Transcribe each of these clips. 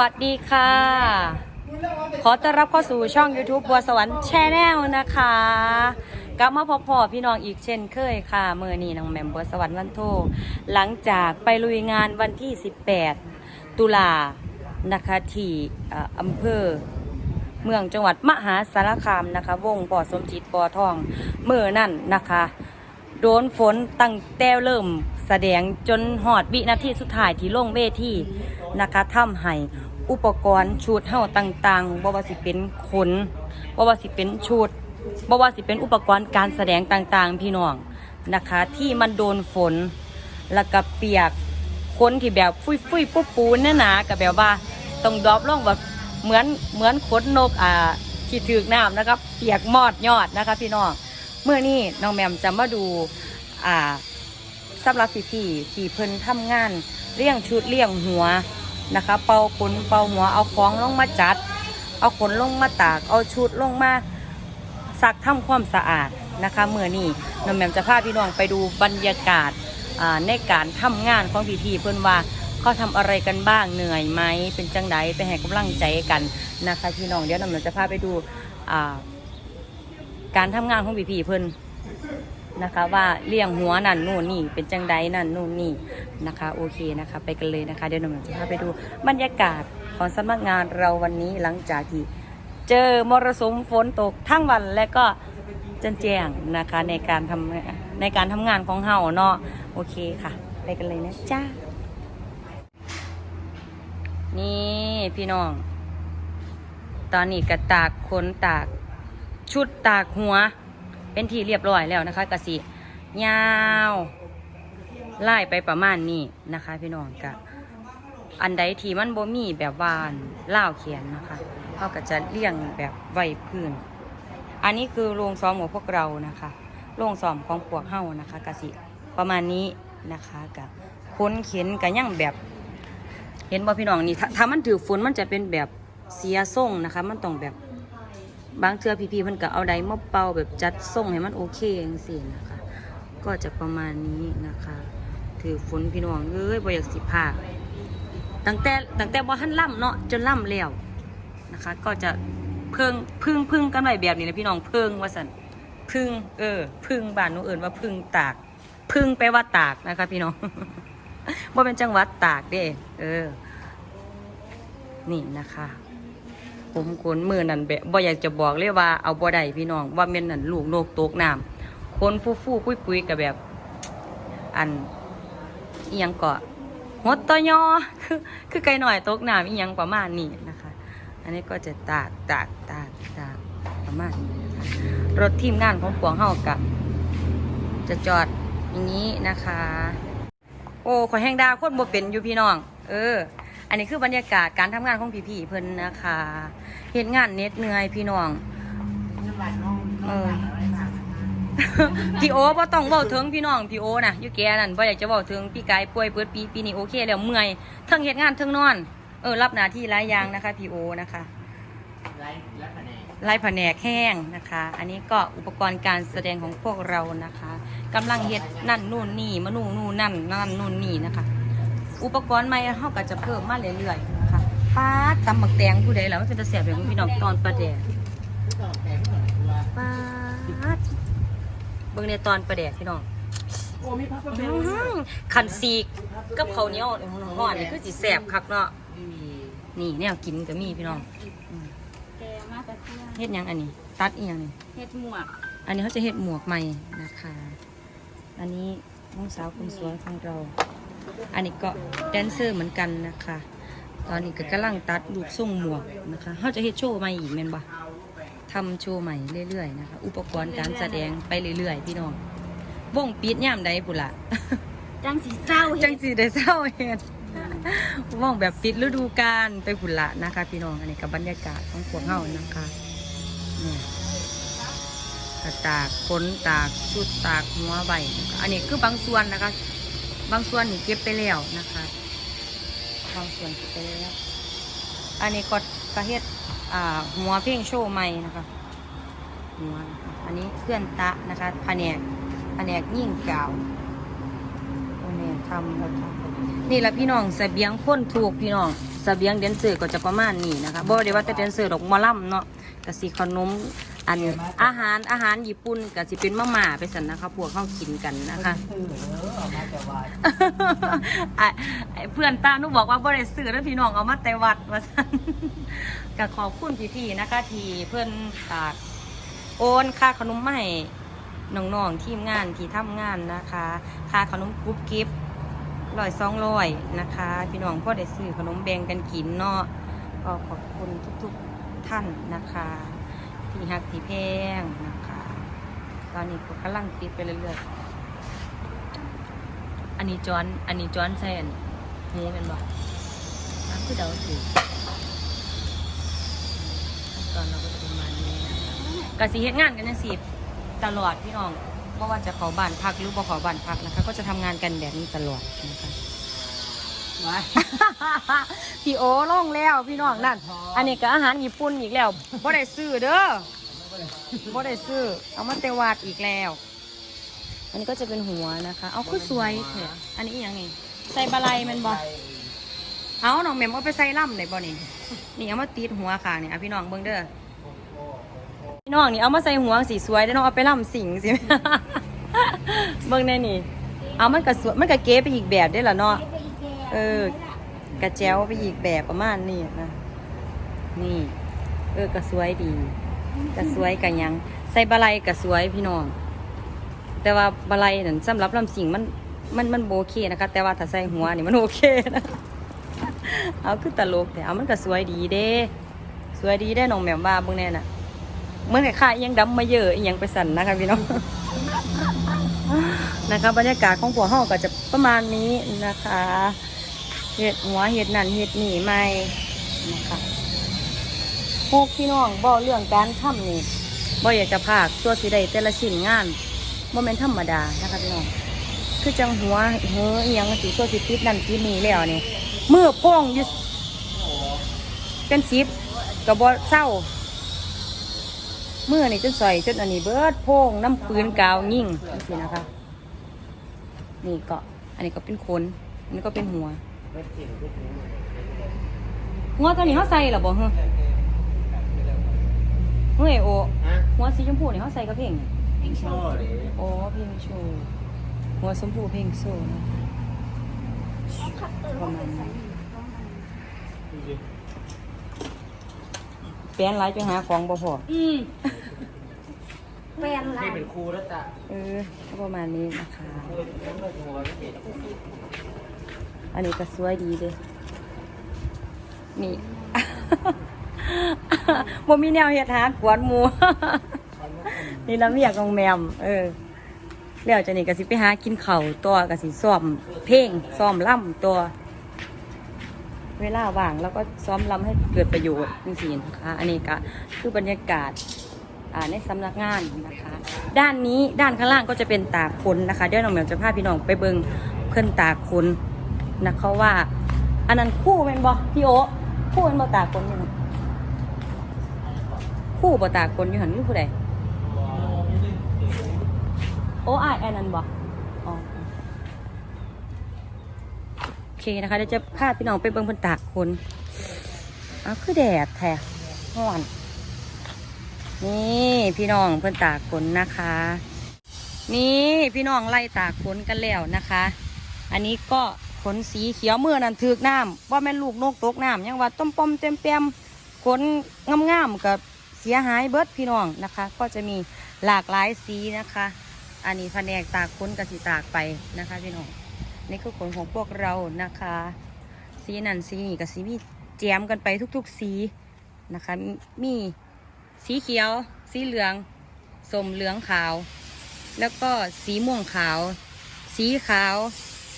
วัสดีค่ะ ขอต้อนรับเข้าสู่ช่อง YouTube บัวสวรรค์แชนแนลนะคะ กลับมาพบพ่อพี่น้องอีกเช่นเคยค่ะเมื่อนี้น้องแหม่มบัวสวรรค์วันโทหลังจากไปลุยงานวันที่ 18 ตุลานะคะที่อออำเภอเมืองจังหวัดมหาสารคามนะคะ วงปอสมจิตปอทองเมื่อนั่นนะคะ โดนฝนตั้งแต่เริ่มแสดงจนหอดวินาทีสุดท้ายที่ลงเวทีนะคะทำให้ อุปกรณ์ชุดเฮาต่างๆบ่ว่าสิเป็นขนบ่ว่าสิเป็นชุดบ่ว่าสิเป็นอุปกรณ์การแสดงต่างๆ พี่น้องนะคะ ที่มันโดนฝนแล้วก็เปียกคนที่แบบฟุยฟุยๆปุ๊บปูนเนี่ยนะก็แบบว่าต้องดรอปลงแบบเหมือนเหมือนขนนกอ่าที่ถือน้ำนะครับ เปียกมอดยอดนะคะพี่น้องเมื่อนี้น้องแมมจะมาดูอ่าสำหรับพี่พี่ๆที่เพิ่นทำงานเลี้ยงชุดเลี้ยงหัว นะคะ เป่าขนเป่าหัวเอาของลงมาจัด เอาขนลงมาตาก เอาชุดลงมาซักทำความสะอาดนะคะเมื่อนี้น้องแหมมจะพาพี่น้องไปดูบรรยากาศในการทำงานของพี่พี่เพิ่อนว่าเขาทำอะไรกันบ้างเหนื่อยไหมเป็นจังไดไปให้กำลังใจกันนะคะพี่น้องเดี๋ยวน้องแหมมจะพาไปดูการทำงานของพี่พีเพิ่อน นะคะ ว่าเลี้ยงหัวนั่นนู่นนี่เป็นจังใดนั่นนู่นนี่นะคะ โอเคนะคะ ไปกันเลยนะคะ เดี๋ยวหนูจะพาไปดูบรรยากาศของสำนักงานเราวันนี้หลังจากที่เจอมรสุมฝนตกทั้งวันและก็จนแจ้งนะคะในการทำในการทำงานของเฮาเนาะโอเคค่ะ ไปกันเลยนะจ้านี่พี่น้อง ตอนนี้กระตากขนตากชุดตากหัว เป็นที่เรียบร้อยแล้วนะคะกะสิยาวไล่ไปประมาณนี้นะคะ พี่น้องกะอันใดที่มันบ่มีแบบวานเล่าเขียนนะคะเขาก็จะเลี่ยงแบบไวพื้น อันนี้คือโรงซ้อมของพวกเรานะคะโรงซ้อมของพวกเฮานะคะกะสิประมาณนี้นะคะกะค้นเข็นกะย่างแบบ เห็นบ่พี่น้องนี่ถ้ามันถือฝนมันจะเป็นแบบเสียทรงนะคะ มันต้องแบบ บางเทือพี่ๆเพิ่นก็เอาไดมาเป่าแบบจัดส่งให้มันโอเคจังซี่นะคะ ก็จะประมาณนี้นะคะ ถือฝนพี่น้องเอ้ยบ่อยากสิพาตั้งแต่ตั้งแต่บ่ทันล่ำเนาะจนล่ำแล้วนะคะ ก็จะเพิ่งพึ่งพึ่งกันไว้แบบนี้นะพี่น้องเพิ่งว่าซั่นพึ่งเออพึ่งบ้านหนูเอิ้นว่าพึ่งตาก พึ่งแปว่าตากนะคะ พี่น้องบ่เป็นจังหวัดตากเด้เออ นี่นะคะ ผมขนมือนั่นแบบบ่อยากจะบอกเลยว่าเอาบ่ได้พี่น้องว่าแม่นนั่นลูกนกตกน้ำคนฟูฟูปุ้ยปุ้ยกับแบบ อันอียังเกาะหดตอยอคือคือไก่หน่อยตกน้ำอียังประมาณนี้นะคะ อันนี้ก็จะตากตากตากตากประมาณนี้นะคะรถทีมงานของปวงเฮากับจะจอดอย่างนี้นะคะ โอ้ขอยแห้งดาโคตรบ่เป็นอยู่พี่น้อง เออ อันนี้คือบรรยากาศการทำงานของพี่ๆเพิ่นนะคะเห็นงานเน็ดเหนื่อยพี่น้องเออพี่โอบ่ต้องเว้าถึงพี่น้องพี่โอนะอยู่แกนั่นบ่อยากจะเว้าถึงพี่กายป่วยเปิดปีปีนี้โอเคแล้วเมื่อยทั้งเฮ็ดงานทั้งนอน เออรับหน้าที่หลายอย่างนะคะพี่โอนะคะหลายแผนกแห้งนะคะ อันนี้ก็อุปกรณ์การแสดงของพวกเรานะคะกำลังเฮ็ดนั่นนู่นนี่มานู่นนู่นนั่นนั่นนู่นนี่นะคะ อุปกรณ์ใหม่เฮาก็จะเพิ่มมาเรื่อยๆนะคะป้าดตำหมักแตงผู้ใดแล้วมันเป็นตะเสียบอย่างพี่น้องตอนประแดดป้าดเบิ่งในตอนประแดดพี่น้องอื้อหือขันซีกกับข้าวเหนียวห่อนนี่คือสิแสบคักเนาะนี่แนวกินก็มีพี่น้องแกมากระเทียมเฮ็ดหยังอันนี้ ตัดอีหยังนี่เห็ดหมวก อันนี้เขาจะเฮ็ดหมวกใหม่นะคะ อันนี้น้องสาวคนสวยของเรา อันนี้ก็แดนเซอร์เหมือนกันนะคะ ตอนนี้ก็กำลังตัดลูกส่งหมวกนะคะเขาจะเฮ็ดโชว์ใหม่อีกแม่นบ่ทำโชว์ใหม่เรื่อยๆนะคะ อุปกรณ์การแสดงไปเรื่อยๆพี่น้องวงปิดย่ามใดปุนละจังสีเศร้าจังสีได้เศร้าเฮ็ดวงแบบปิดฤดูกาลไปปุนละนะคะ พี่น้องอันนี้กับบรรยากาศของพวกเฮานะคะเนี่ยกระตากขนตากชุดตากหัวใบนะคะอันนี้คือบางส่วนนะคะ บางส่วนนี่เก็บไปแล้วนะคะ บางส่วนเก็บไปแล้ว อันนี้ก็กระเฮ็ดอ่าหัวเพ่งโชว์ใหม่นะคะหัวนะคะอันนี้เคลื่อนตะนะคะแผนกแผนกยิ่งกาวแผนกทำแล้วทำนี่แหละพี่น้องเสบียงพ้นถูกพี่น้องเสบียงแดนเซอร์ก็จะประมาณนี้นะคะบ่ได้ว่าแต่แดนเซอร์ดอกมอล่ำเนาะก็สิขนม อันอาหารอาหารญี่ปุ่นก็สิเป็นมาม่าไปสั่นนะคะพวกเขากินกันนะคะซื้อเด้อเอามาแต่วัดไอ้ไอ้เพื่อนตาหนุบอกว่าบ่ได้ซื้อแล้วพี่น้องเอามาแต่วัดว่าซั่นก็ขอบคุณพี่ๆนะคะ ที่เพื่อนฝากโอนค่าขนมมาให้น้องๆทีมงานที่ทำงานนะคะ ค่าขนมกรุ๊ปกิฟร้อยสองร้อยนะคะ พี่น้องพ่อได้ซื้อขนมแบ่งกันกินเนาะก็ขอบคุณทุกๆท่านนะคะ ที่ฮักที่แพงนะคะ ตอนนี้ก็กำลังปิดไปเรื่อยๆ อันนี้จอนอันนี้จอนใส่อันหูเป็นบ่น้ำคือเดาถูกขั้นตอนเราก็จะประมาณนี้นะคะกสิเฮ็ดงานกันจังสิตลอดพี่น้องไม่ว่าจะขอบ้านพักหรือบ่ขอบ้านพักนะคะ ก็จะทำงานกันแบบนี้ตลอดนะคะ พี่โอลงแล้วพี่น้องนั่น อันนี้ก็อาหารญี่ปุ่นอีกแล้วบ่ได้ซื้อเด้อบ่ได้ซื้อ เอามาแต่วาดอีกแล้ว อันนี้ก็จะเป็นหัวนะคะ เอาคือสวยเถอะอันนี้อหยังไงใส่บะไลแมันบ่เอาน้องแหม่มเอาไปใส่ล่ำได้บ่นี่นี่เอามาติดหัวค่ะนี่อะพี่น้องเบิ่งเด้อพี่น้องนี่เอามาใส่หัวสีสวยเด้อน้องเอาไปล่ำสิงสิเบิ่งแน่นี่ เอามันก็สวยมันก็เก๋ไปอีกแบบได้อล่ะเนาะ เออ กระเจ้วไปอีกแบบประมาณนี้นะ นี่ เออกระสวยดี กระสวยกันยัง ใส่บะไลกระสวยพี่น้อง แต่ว่าบะไลนั่นสำหรับลำสิงมันมันมันโอเคนะคะ แต่ว่าถ้าใส่หัวนี่มันโอเคนะเอาคือตลกแต่เอามันก็สวยดีเด้สวยดีได้น้องแหม่มว่าเบิ่งแน่น่ะเมื่อนคล้ายๆอิหยังดำมาเยอะยังไปสั่นนะคะพี่น้องนะคะบรรยากาศของผัวห้องก็จะประมาณนี้นะคะ เห็ดหัวเห็ดนั่นเห็ดนี่ไม่นะคะพวกพี่น้องบอกเรื่องการทำนี่บ่อยากจะพากตัวสีใดแต่ละชิ้นงานโมเมนธรรมดานะคะพี่น้องคือจังหัวเฮ้ออหยังสีตัวสีติดนั่นติดนี่แล้วนี่มือโป้งยึเป็นซิปกับบอเศร้ามือนี่จนใส่จนอันนี้เบิดโป้งน้ำปืนกาวยิ่งนี่สินะคะ นี่ก็อันนี้ก็เป็นขนอันนี้ก็เป็นหัว หัวตัวนี้เขาใส่หรอบ่เฮ้อเฮ้ยโอฮะหัวสีชมพูนี่เขาใส่กับเพลงโซ่เลยโอ้เพลงโชว์หัวชมพูเพลงโชว์นะประมาณนั้นแปลนหลายจนหาของบ่พออืมแฟนเรานี่เป็นครูแล้วจ้ะเออก็ประมาณนี้นะคะ อันนี้ก็สวยดีเด้นี่ บ่มีแนวเฮ็ดหากวนหมู นี่ละเมียของแมม เออแล้วจะนี่ก็สิไปหากินเข้าตัวก็สิซ้อมเพลงซ้อมล่ำตัว เวลาว่างแล้วก็ซ้อมลำให้เกิดประโยชน์นี่สินะคะอันนี้ก็คือบรรยากาศอ่าในสำนักงานนะคะ ด้านนี้ด้านข้างล่างก็จะเป็นตากคนนะคะ เดี๋ยวน้องแหมวจะพาพี่น้องไปเบิงเพื่อนตากคน นะเขาว่า อันนั้นคู่เป็นบอพี่โอคู่เป็นบอตาคนอยู่คู่บอตาคนอยู่หันนี่ผู้ใดโอ้ไออันนั้นบอโอเคนะคะเดี๋ยวจะพาพี่น้องไปเบิงเพื่นตากคนอ้าวคือแดดแท้ห้อน นี่พี่น้องเพื่อนตากฝนนะคะ นี่พี่น้องไล่ตากฝนกันแล้วนะคะ อันนี้ก็ ขนสีเขียวเมื่อนั้นถือกน้ำว่าแม่นลูกนกตกน้ำยังว่าต้มปอมเต็มเต็มขนงามๆกับเสียหายเบิดพี่น้องนะคะ ก็จะมีหลากหลายสีนะคะ อันนี้แผนกตากขนกับสีตากไปนะคะพี่น้องนี่คือขนของพวกเรานะคะ สีนั่นสีนี่กับสีมีแจมกันไปทุกๆสีนะคะ มีสีเขียว สีเหลืองส้มเหลืองขาว แล้วก็สีม่วงขาว สีขาว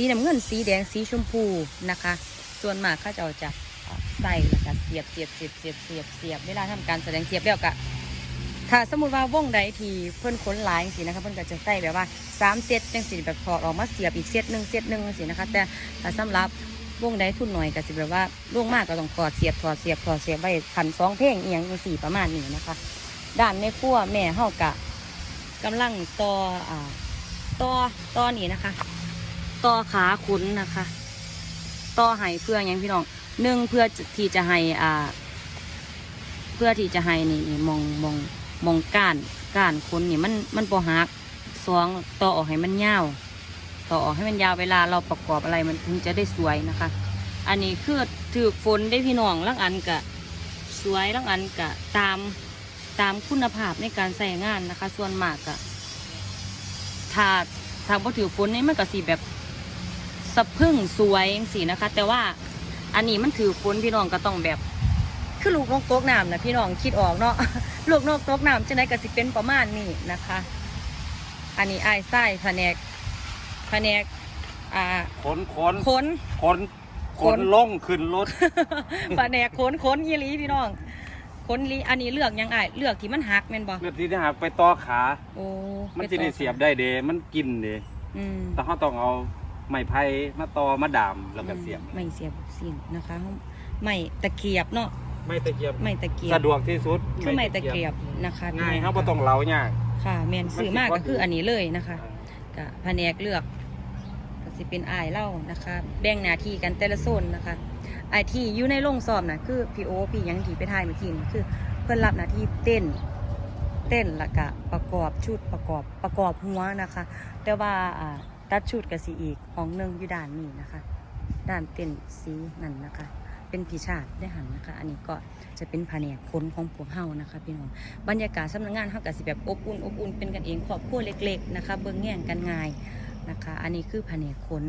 สีน้ำเงินสีแดงสีชมพูนะคะ ส่วนมากเขาจะเอาจากใส่แล้วก็เสียบเสียบเสียบเสียบเสียบเสียบเวลาทำการแสดงเสียบแล้วก็ถ้าสมมติว่าวงใดทีเพิ่นค้นหลายสินะคะเพิ่นก็จะใส่แบบว่าสามเซตจังสิแบบถอดออกมาเสียบอีกเซตหนึ่งเซตหนึ่งสินะคะ แต่ถ้าสำหรับวงใดทุนหน่อยก็สิแบบว่าล่วงมากก็ต้องถอดเสียบถอดเสียบถอดเสียบไว้ขันสองเพลงเอียงสี่ประมาณนี้นะคะ ด้านในครัวแม่เฮากะกำลังต่ออ่าต่อต่อนี่นะคะ ต่อขาขุนนะคะ ต่อไห้เพื่อหยังพี่น้องหนึ่งเพื่อที่จะให้อ่า เพื่อที่จะให้นี่นี่มองมองมองก้านก้านคนนี่มันมันบ่หักสองต่อออกให้มันยาวต่อออกให้มันยาวเวลาเราประกอบอะไรมันถึงจะได้สวยนะคะ อันนี้คือถือฝนได้พี่น้องลังอันกะสวยลังอันกะตามตามคุณภาพในการใส่งานนะคะ ส่วนมากกะถ้าถ้าบ่ถือฝนนี่มันก็สีแบบะพรึงสวยจังสีนะคะ แต่ว่าอันนี้มันถือฝนพี่น้องก็ต้องแบบ คือลูกนกตกน้ำนะพี่น้องคิดออกเนาะลูกนกตกน้ำจะได้ก็สิเป็นประมาณนี้นะคะ อันนี้อายไส้แผนกแผนกอ่าขนขนขนขนขขนนลงขึ้นรถแผนกขนขนยีหลีพี่น้องขนลีอันนี้เลือกยังไงเลือกที่มันหักแม่นบ่เลือดที่ได้หักไปต่อขาโอ้มันปจะได้ต่อเสียบได้เดมันกินเดอืมแต่เขาต้องเอา ไม้ไผ่มาต่อมาดามแล้วก็เสียบไม่เสียบสิ้นนะคะไม่ตะเกียบเนาะไม่ตะเกียบไม่ตะเกียบสะดวกที่สุดคือไม่ตะเกียบนะคะพี่ง่ายน้เขาบ่ต้องเหลายากค่ะแมนซื้อมากมันสิก็คืออันนี้เลยนะคะกะแผนกเลือกก็สิเป็นอายเล่านะคะ แบ่งหน้าที่กันแต่ละโซนนะคะไอายที่อยู่ในโรงสอบนะคือพี่โอพี่หยังที่ไปถ่ายเมื่อกี้นี่คือ เพื่อนรับหน้าที่เต้น เต้นและกะประกอบชุดประกอบประกอบหัวนะคะ แต่ว่าอ่า ตัดชุดกับสีอีกของหนึ่งอยู่ด้านนี้นะคะ ด้านเต้นสีนั่นนะคะ เป็นผีชาติได้หันนะคะ อันนี้ก็จะเป็นแผนกคนของพวกเฮานะคะพี่น้องบรรยากาศสำนักงานเฮาก็สิแบบอบอุ่นอบอุ่นเป็นกันเองครอบครัวเล็ก ๆ นะคะ เบิ่งแง่งกันง่ายนะคะ อันนี้คือแผนกคน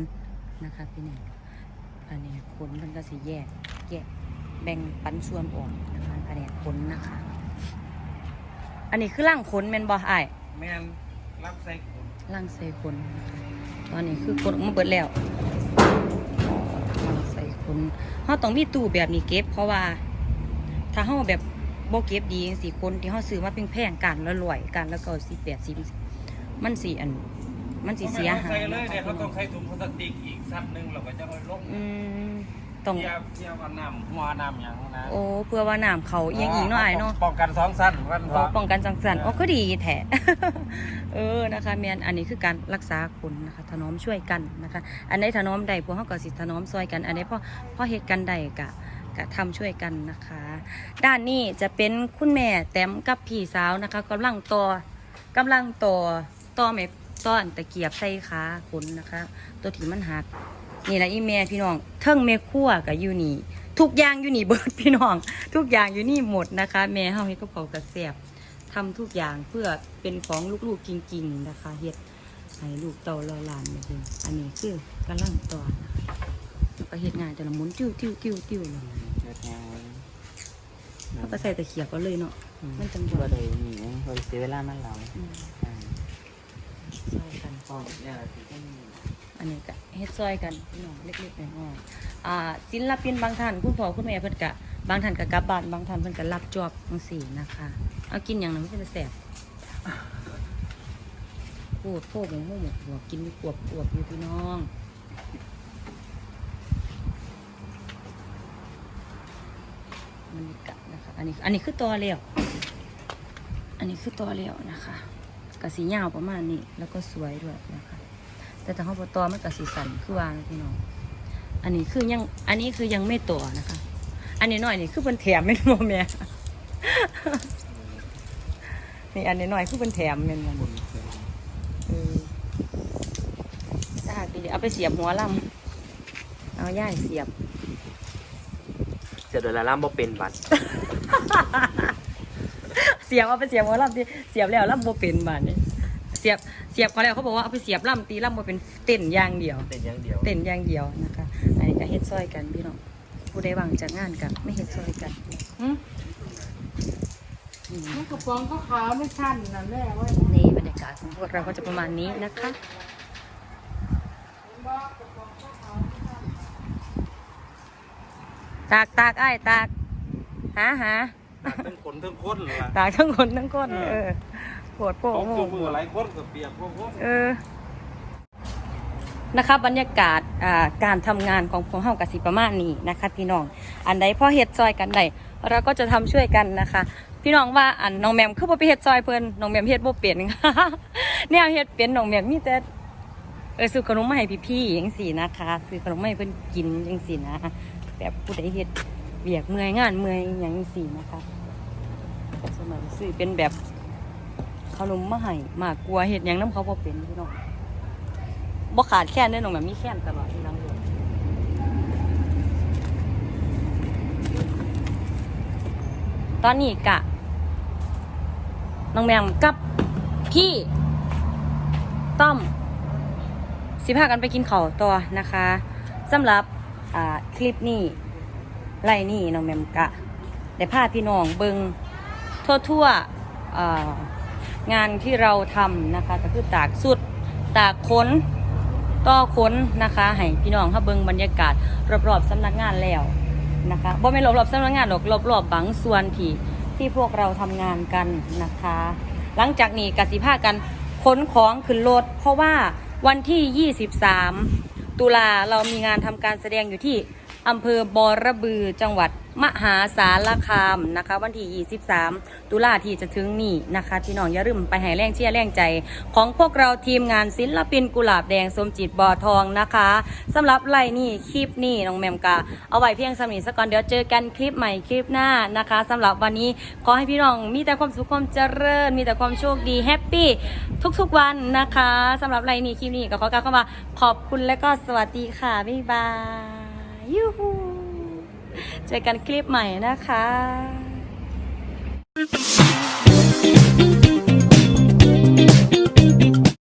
นะคะพี่น้องแผนกคนมันก็สิแยกแยกแบ่งปันส่วนออกนะคะแผนกคนนะคะ อันนี้คือร่างขนแม่นบ่อ้ายแม่นรับใส่ขนร่างใส่ขนนะคะ ตอนนี้คือขนออกมาเบิดแล้วร่างใส่ขนเฮาต้องมีตู้แบบนี้เก็บ เพราะว่า ถ้าเฮาแบบบ่เก็บดีจังซี่คนที่เฮาซื้อมาแพงๆกันละร้อยกันแล้วก็สิ80มันสิอัน มันสิเสียหายใส่เลยนะคะเนี่ยเขาต้องใส่ถุงพลาสติกอีกซับหนึงแล้วก็จะเอาลงอืม ต้อง เทียบเทียบว่าน้ำหัวน้ำหยังนะโอ้เพื่อว่าน้ำเขาเอียงอีกเนาะอ้ายเนาะ ป้องกันสองสั้นวันอ๋อป้องกันจังสันอ๋อก็ดีแท้ เออนะคะเมียนอันนี้คือการรักษาคนนะคะถนอมช่วยกันนะคะ อันไหนถนอมใดพวกเขาก็สิถนอมซอยกัน อันไหนพ่อพ่อเหตุกันใดกะกะทำช่วยกันนะคะ ด้านนี้จะเป็นคุณแม่แต้มกับพี่สาวนะคะกำลังต่อกำลังต่อต่อแม่ต่ออันตะเกียบใส่ขาคนนะคะ ตัวที่มันหัก นี่แหละอีแม่พี่น้องเทิงแม่ครัวกับยูนี่ทุกอย่างอยู่นี่เบิดพี่น้อง ทุกอย่างอยู่นี่หมดนะคะ แม่เฮาเฮ็ดกับเขาวกระแสบทำทุกอย่างเพื่อเป็นของลูกๆจริง ๆ นะคะเฮ็ดให้ลูกเต่าลอยลานมาเองอันนี้คือกำลังตอนนะคะแล้วก็เฮ็ดง่ายแต่ละหมุนติ้วติ้วติ้วติ้วเลยแล้วก็ใส่ตะเขียบก็เลยเนาะมันจังหบ่วะได้นี่นะเขาเสียเวลามันหลายอืมอ่าซอยกันป้องเนี่ยสิต้ อันนี้ก็เฮ็ดซอยกันพี่น้องเล็กๆน้อยๆอ่าศิลปินบางท่านคุณพ่อคุณแม่เพิ่นก็บางท่านก็กลับบ้านบางท่านเพิ่นก็รับจอบจังซี่นะคะเอากินอย่างนั้นม่เป็นแสบโคตรโคตรหมูหมูหมกหัวกินมีกวบกวบอยู่พี่น้องมันกัดนะคะอันนี้อันนี้คือตัวเลี้ยวอันนี้คือตัวเลี้ยวนะคะกระสียาวประมาณนี้แล้วก็สวยด้วยนะคะ แต่ถ้าเขาบอตอมันกระสีสันคือวางพี่น้อง อันนี้คือยัง อันนี้คือยังไม่ต่อนะคะ อันนี้หน่อยนี่คือเป็นแถมไม่รู้แม่นี่อันนี้หน่อยคือเป็นแถมเป็นมันเออถ้าหากดีเอาไปเสียบหัวลำเอาย่ายเสียบ เสียโดยละล่ำบ่เป็นบัตรเสียบเอาไปเสียบหัวลำที่เสียบแล้วลำโบเป็นบานนี้ เสียบเสียบเขาแล้วเขาบอกว่าเอาไปเสียบลำตีลำโบเป็นเต้นอย่างเดียว เป็นอย่างเดียว เต้นอย่างเดียวนะคะอันนี้ก็เฮ็ดซอยกันพี่น้องผู้ใดวางจากงานกับไม่เฮ็ดซอยกันหึอืมมันกระป๋องก็ขาวไม่ชันนะแม่ว่านี่บรรยากาศของพวกเราก็จะประมาณนี้นะคะตากตากไอ้ายตากหาหา ทั้งขนทั้งคนเลยล่ะ ตากทั้งคนทั้งคนเออ เออ ปวดโป้ของโมตัวมือหลายคนก็เปียกพวกพวกเออนะคะบรรยากาศอ่าการทำงานของพวกเฮากสิประมาณนี้นะคะ พี่น้องอันใดพ่อเฮ็ดซอยกันใดเราก็จะทำช่วยกันนะคะ พี่น้องว่าอันน้องแมมคือบ่ไปเฮ็ดซอยเพิ่นน้องแมมเฮ็ดบ่เป็นแนวเฮ็ดเป็นน้องแมมมีแต่เออซื้อขนมมาให้พี่ๆจังซี่นะคะซื้อขนมมาให้เพิ่นกินจังซี่นะแบบผู้ใดเฮ็ดเบียกเมื่อยงานเมื่อยอหย่างสี่นะคะแต่สมัยซื้อเป็นแบบ ขนมมาให้มากกลัวเฮ็ดยังน้ำเขาบ่เป็นพี่น้องบ่ขาดแค่นเด้น้องแบบมีแค่นตลอดที่รังเรือตอนนี้กะน้องแมมกับพี่ต้อมสิพากันไปกินข้าวตัวนะคะสำหรับคลิปนี้ไล่นี่น้องแมมกะได้พาพี่น้องเบิงทั่วทั่ว งานที่เราทำนะคะก็คือตากสุดตากขนต่อขนนะคะให้พี่น้องเขาเบิงบรรยากาศรอบๆสำนักงานแล้วนะคะบ่ไม่นรอบๆสำนักงานหรอกรอบๆบางส่วนที่ที่พวกเราทำงานกันนะคะ หลังจากนี้กสิพากันขนของขึ้นรถเพราะว่าวันที่ 23 ตุลาเรามีงานทำการแสดงอยู่ที่อำเภอบอระบือจังหวัด มหาสารคามนะคะ วันที่23 ตุลาที่จะถึงนี้นะคะพี่น้องอย่าลืมไปให้แรงเชียร์แรงใจ ของพวกเราทีมงานศิลปินกุหลาบแดงสมจิตบอทองนะคะสำหรับไล่นี่คลิปนี้น้องแมมกาเอาไว้เพียงสำนีสักก่อนเดี๋ยวเจอกันคลิปใหม่คลิปหน้านะคะสำหรับวันนี้ขอให้พี่น้องมีแต่ความสุขความเจริญ มีแต่ความโชคดีแฮปปี้ทุกๆวันนะคะสำหรับไล่นี่คลิปนี้ก็ขอกล่าวคำว่าขอบคุณและก็สวัสดีค่ะบ๊ายบายยูฮู เจอกันคลิปใหม่นะคะ